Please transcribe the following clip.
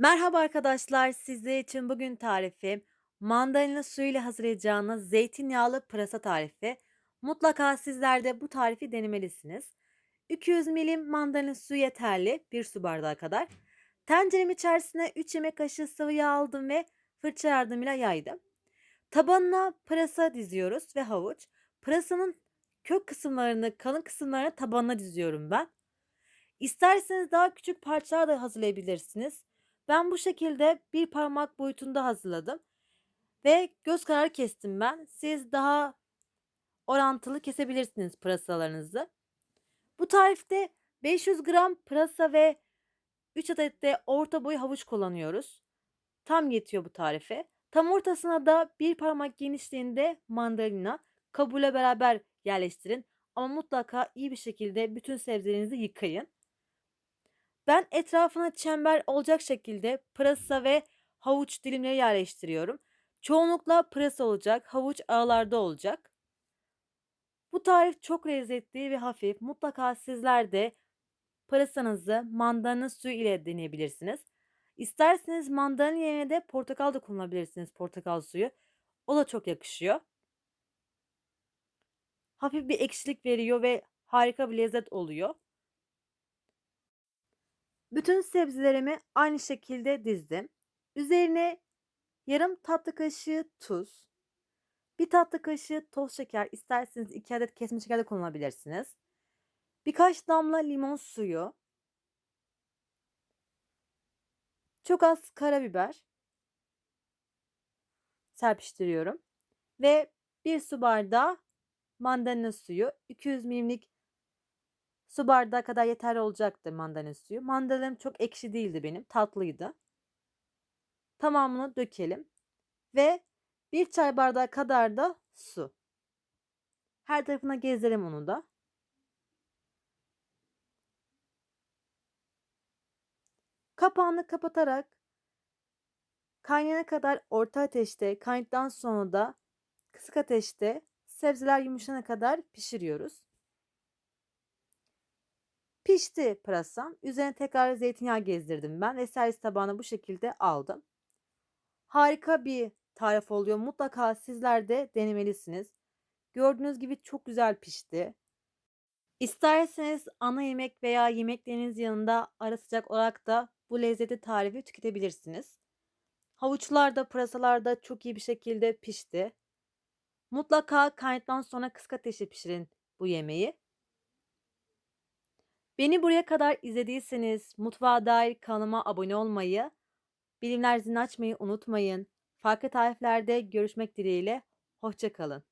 Merhaba arkadaşlar, sizler için bugün tarifim mandalina suyuyla hazırlayacağınız zeytinyağlı pırasa tarifi. Mutlaka sizler de bu tarifi denemelisiniz. 200 milim mandalina suyu yeterli, 1 su bardağı kadar. Tencerem içerisine 3 yemek kaşığı sıvı yağ aldım ve fırça yardımıyla yaydım. Tabanına pırasa diziyoruz ve havuç. Pırasanın kök kısımlarını, kalın kısımlarını tabanına diziyorum ben. İsterseniz daha küçük parçalar da hazırlayabilirsiniz. Ben bu şekilde bir parmak boyutunda hazırladım ve göz kararı kestim ben. Siz daha orantılı kesebilirsiniz pırasalarınızı. Bu tarifte 500 gram pırasa ve 3 adet de orta boy havuç kullanıyoruz. Tam yetiyor bu tarife. Tam ortasına da bir parmak genişliğinde mandalina kabuğuyla beraber yerleştirin. Ama mutlaka iyi bir şekilde bütün sebzelerinizi yıkayın. Ben etrafına çember olacak şekilde pırasa ve havuç dilimleri yerleştiriyorum. Çoğunlukla pırasa olacak, havuç aralarda olacak. Bu tarif çok lezzetli ve hafif. Mutlaka sizler de pırasanızı mandalina suyu ile deneyebilirsiniz. İsterseniz mandalina yerine de portakal da kullanabilirsiniz portakal suyu. O da çok yakışıyor. Hafif bir ekşilik veriyor ve harika bir lezzet oluyor. Bütün sebzelerimi aynı şekilde dizdim. Üzerine yarım tatlı kaşığı tuz, bir tatlı kaşığı toz şeker, isterseniz iki adet kesme şeker de kullanabilirsiniz. Birkaç damla limon suyu, çok az karabiber serpiştiriyorum ve bir su bardağı mandalina suyu, 200 milimlik Su bardağı kadar yeterli olacaktır mandalina suyu. Mandalinam çok ekşi değildi benim. Tatlıydı. Tamamını dökelim. Ve bir çay bardağı kadar da su. Her tarafına gezdirelim onu da. Kapağını kapatarak kaynayana kadar orta ateşte, kaynadıktan sonra da kısık ateşte sebzeler yumuşana kadar pişiriyoruz. Pişti pırasam. Üzerine tekrar zeytinyağı gezdirdim ben ve servis tabağına bu şekilde aldım. Harika bir tarif oluyor. Mutlaka sizler de denemelisiniz. Gördüğünüz gibi çok güzel pişti. İsterseniz ana yemek veya yemekleriniz yanında ara sıcak olarak da bu lezzeti tarifi tüketebilirsiniz. Havuçlar da pırasalar da çok iyi bir şekilde pişti. Mutlaka kaynatıdan sonra kısık ateşte pişirin bu yemeği. Beni buraya kadar izlediyseniz mutfağa dair kanalıma abone olmayı, bilimler zilini açmayı unutmayın. Farklı tariflerde görüşmek dileğiyle. Hoşçakalın.